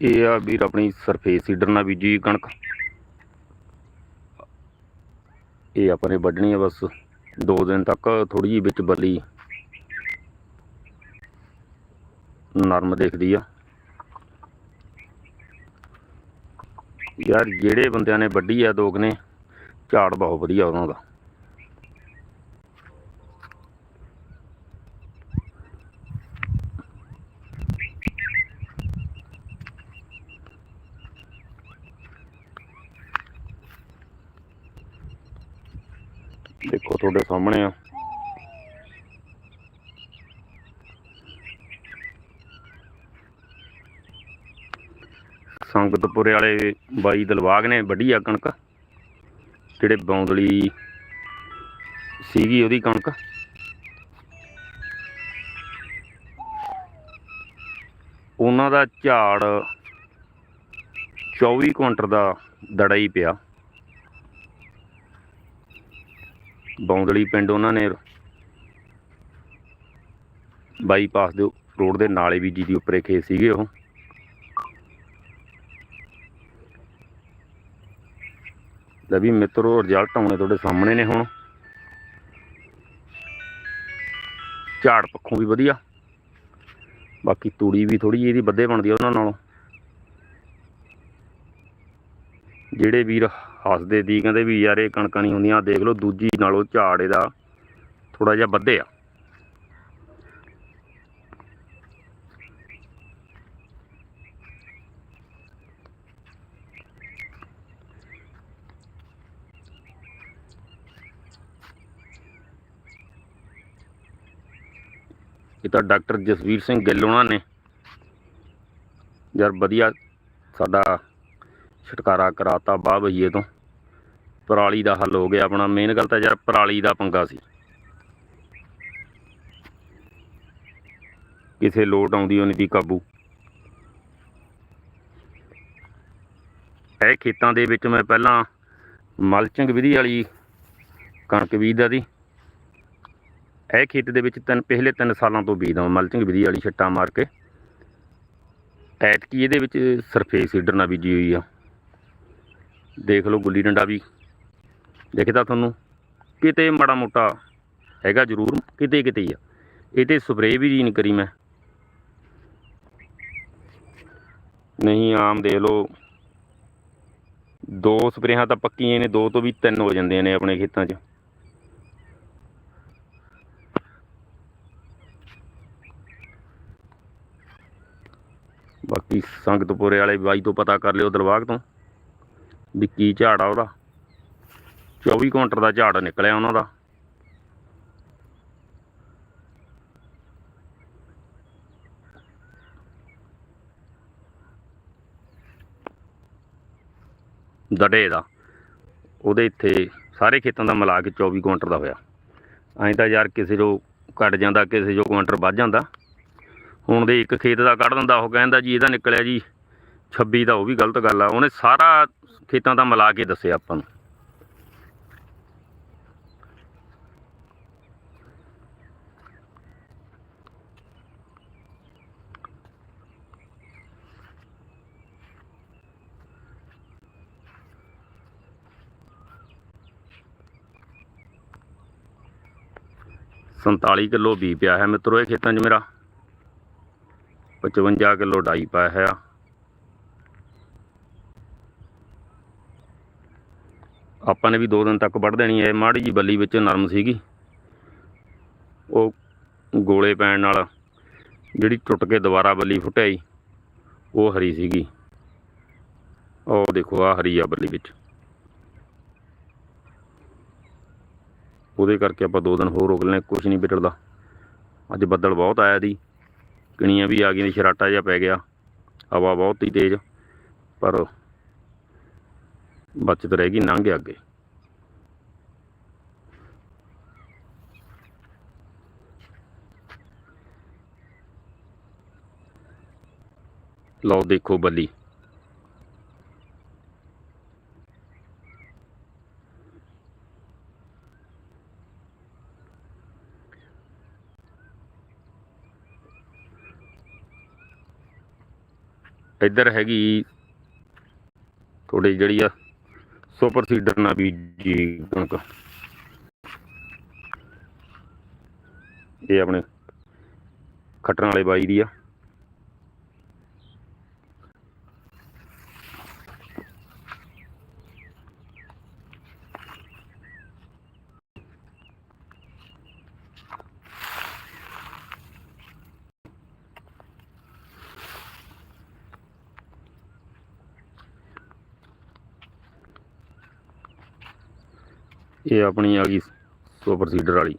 ਇਹ ਆ ਵੀਰ ਆਪਣੀ ਸਰਫੇਸ ਸੀਡਰ ਨਾਲ ਬੀਜੀ ਕਣਕ। ਇਹ ਆਪਾਂ ਨੇ ਵੱਢਣੀ ਆ ਬਸ, ਦੋ ਦਿਨ ਤੱਕ ਥੋੜੀ ਜਿਹੀ ਵਿੱਚ ਬਲੀ। ਨਰਮ ਦਿਖਦੀ ਆ। ਯਾਰ ਜਿਹੜੇ ਬੰਦਿਆਂ ਨੇ ਵੱਢੀ ਆ ਦੋਗ ਨੇ, ਝਾੜ ਬਹੁਤ ਵਧੀਆ ਉਹਨਾਂ ਦਾ। ਦੇਖੋ ਤੁਹਾਡੇ ਸਾਹਮਣੇ ਆ। ਸੰਗਤਪੁਰੇ ਵਾਲੇ ਬਾਈ ਦਲਵਾਗ ਨੇ ਵੱਢੀ ਆ ਕਣਕ, ਜਿਹੜੇ ਬੌਂਦਲੀ ਸੀਗੀ ਉਹਦੀ ਕਣਕ। ਉਹਨਾਂ ਦਾ ਝਾੜ 24 ਕੁਇੰਟਲ ਦਾ ਦੜਾ ਹੀ ਪਿਆ। ਬੌਂਦਲੀ ਪਿੰਡ ਉਹਨਾਂ ਨੇ ਬਾਈਪਾਸ ਦੇ ਰੋਡ ਦੇ ਨਾਲੇ ਵੀ ਜੀ ਦੀ ਉੱਪਰੇ ਖੇਤ ਸੀਗੇ ਉਹ। ਲੈ ਵੀ ਮਿੱਤਰੋ ਰਿਜ਼ਲਟ ਆਉਣੇ ਤੁਹਾਡੇ ਸਾਹਮਣੇ ਨੇ ਹੁਣ। ਝਾੜ ਪੱਖੋਂ ਵੀ ਵਧੀਆ। ਬਾਕੀ ਤੂੜੀ ਵੀ ਥੋੜੀ ਜਿਹੀ ਇਹਦੀ ਵੱਧੇ ਬਣਦੀ ਆ ਉਹਨਾਂ ਨਾਲੋਂ। ਜਿਹੜੇ ਵੀਰ ਹੱਸਦੇ ਦੀ ਕਹਿੰਦੇ ਵੀ ਯਾਰ ਇਹ ਕਣਕਾਂ ਨਹੀਂ ਹੁੰਦੀਆਂ ਦੇਖ ਲਓ, ਦੂਜੀ ਨਾਲੋਂ ਝਾੜ ਇਹਦਾ ਥੋੜਾ ਜਿਹਾ ਵੱਧੇ ਆ ਇਹ ਤਾਂ ਡਾਕਟਰ ਜਸਵੀਰ ਸਿੰਘ ਗਿੱਲ ਉਹਨਾਂ ਨੇ। ਯਾਰ ਵਧੀਆ ਸਾਡਾ ਛੁਟਕਾਰਾ ਕਰਾਤਾ ਬਾਹ ਬਈਏ ਤੋਂ। ਪਰਾਲੀ ਦਾ ਹੱਲ ਹੋ ਗਿਆ ਆਪਣਾ। ਮੇਨ ਗੱਲ ਤਾਂ ਯਾਰ ਪਰਾਲੀ ਦਾ ਪੰਗਾ ਸੀ। ਕਿਸੇ ਲੋਟ ਆਉਂਦੀ ਉਹ ਨਹੀਂ ਦੀ ਕਾਬੂ। ਇਹ ਖੇਤਾਂ ਦੇ ਵਿੱਚ ਮੈਂ ਪਹਿਲਾਂ ਮਲਚਿੰਗ ਵਿਧੀ ਵਾਲੀ ਕਣਕ ਬੀਜਦਾ ਸੀ। ਇਹ ਖੇਤ ਦੇ ਵਿੱਚ ਤਿੰਨ, ਪਿਛਲੇ 3 ਸਾਲਾਂ ਤੋਂ ਬੀਜਦਾ ਹਾਂ। ਮਲਚਿੰਗ ਵਿਧੀ ਵਾਲੀ ਛੱਟਾਂ ਮਾਰ ਕੇ। ਐਤਕੀ ਇਹਦੇ ਵਿੱਚ ਸਰਫੇਸ ਸੀਡਰ ਨਾਲ ਬੀਜੀ ਹੋਈ ਆ। ਦੇਖ ਲਓ ਗੁੱਲੀ ਡੰਡਾ ਵੀ। ਦੇਖਦਾ ਤੁਹਾਨੂੰ। ਕਿਤੇ ਮਾੜਾ ਮੋਟਾ ਹੈਗਾ ਜ਼ਰੂਰ, ਕਿਤੇ ਕਿਤੇ ਹੀ ਆ। ਇਹ ਤੇ ਸਪਰੇਅ ਵੀ ਨਹੀਂ ਕਰੀ ਮੈਂ। ਨਹੀਂ, ਆਮ ਦੇਖ ਲਓ। ਦੋ ਸਪਰੇਹਾਂ ਤਾਂ ਪੱਕੀਆਂ ਨੇ, ਦੋ ਤੋਂ ਵੀ ਤਿੰਨ ਹੋ ਜਾਂਦੇ ਨੇ ਆਪਣੇ ਖੇਤਾਂ 'ਚ। ਬਾਕੀ ਸੰਗਤਪੁਰੇ ਵਾਲੇ ਬਾਈ ਤੋਂ ਪਤਾ ਕਰ ਲਿਓ ਦਰਬਾਗ ਤੋਂ। ਵੀ ਕੀ ਝਾੜ ਆ ਉਹਦਾ? 24 ਕੁਇੰਟਲ ਦਾ ਝਾੜ ਨਿਕਲਿਆ ਉਹਨਾਂ ਦਾ। ਦੜੇ ਦਾ। ਉਹਦੇ ਇੱਥੇ ਸਾਰੇ ਖੇਤਾਂ ਦਾ ਮਿਲਾ ਕੇ 24 ਕੁਇੰਟਲ ਦਾ ਹੋਇਆ। ਐਂ ਤਾਂ ਯਾਰ ਕਿਸੇ ਜੋ ਘਟ ਜਾਂਦਾ, ਕਿਸੇ ਜੋ ਕੁਇੰਟਲ ਵੱਧ ਜਾਂਦਾ। ਹੁਣ ਦੇ ਇੱਕ ਖੇਤ ਦਾ ਕੱਢ ਦਿੰਦਾ, ਉਹ ਕਹਿੰਦਾ ਜੀ ਇਹਦਾ ਨਿਕਲਿਆ ਜੀ। 26 ਦਾ ਉਹ ਵੀ ਗਲਤ ਗੱਲ ਆ। ਉਹਨੇ ਸਾਰਾ ਖੇਤਾਂ ਦਾ ਮਿਲਾ ਕੇ ਦੱਸਿਆ ਆਪਾਂ ਨੂੰ। ਸੰਤਾਲੀ ਕਿਲੋ ਬੀ ਪਿਆ ਹੈ ਮਿੱਤਰੋ, ਇਹ ਖੇਤਾਂ 'ਚ ਮੇਰਾ। 55 ਕਿਲੋ ਡਾਈ ਪਾਇਆ ਹੈ। ਆਪਾਂ ਨੇ ਵੀ ਦੋ ਦਿਨ ਤੱਕ ਵੱਢ ਦੇਣੀ ਹੈ। ਮਾੜੀ ਜੀ ਬੱਲੀ ਵਿੱਚ ਨਰਮ ਸੀਗੀ। ਉਹ ਗੋਲੇ ਪੈਣ ਨਾਲ ਜਿਹੜੀ ਟੁੱਟ ਕੇ ਦੁਬਾਰਾ ਬੱਲੀ ਫੁੱਟਿਆਈ ਉਹ ਹਰੀ ਸੀਗੀ। ਉਹ ਦੇਖੋ ਆ ਹਰੀ ਆ ਬੱਲੀ ਵਿੱਚ। ਉਹਦੇ ਕਰਕੇ ਆਪਾਂ ਦੋ ਦਿਨ ਹੋਰ ਰੋਕ ਲੈਣੇ ਕੁਝ ਨਹੀਂ ਵਿਟੜਦਾ ਅੱਜ ਬੱਦਲ ਬਹੁਤ ਆਇਆ ਦੀ ਕਿਣੀਆਂ ਵੀ ਆ ਗਈਆਂ, ਸ਼ਰਾਟਾ ਜਿਹਾ ਪੈ ਗਿਆ। ਹਵਾ ਬਹੁਤ ਹੀ ਤੇਜ਼, ਪਰ ਬਚਤ ਰਹਿ ਗਈ ਲੰਘ ਗਿਆ ਅੱਗੇ ਲਓ ਦੇਖੋ ਬੱਲੀ ਇੱਧਰ ਹੈਗੀ ਥੋੜੀ ਜਿਹੜੀ ਆ ਸੁਪਰ ਸੀਡਰ ਨਾਲ ਬੀਜੀ ਕਣਕ। ਇਹ ਆਪਣੇ ਖੱਟਣ ਵਾਲੇ ਬਾਈ ਦੀ ਆ। ਇਹ ਆਪਣੀ ਆ ਗਈ ਸੁਪਰ ਸੀਡਰ ਵਾਲੀ।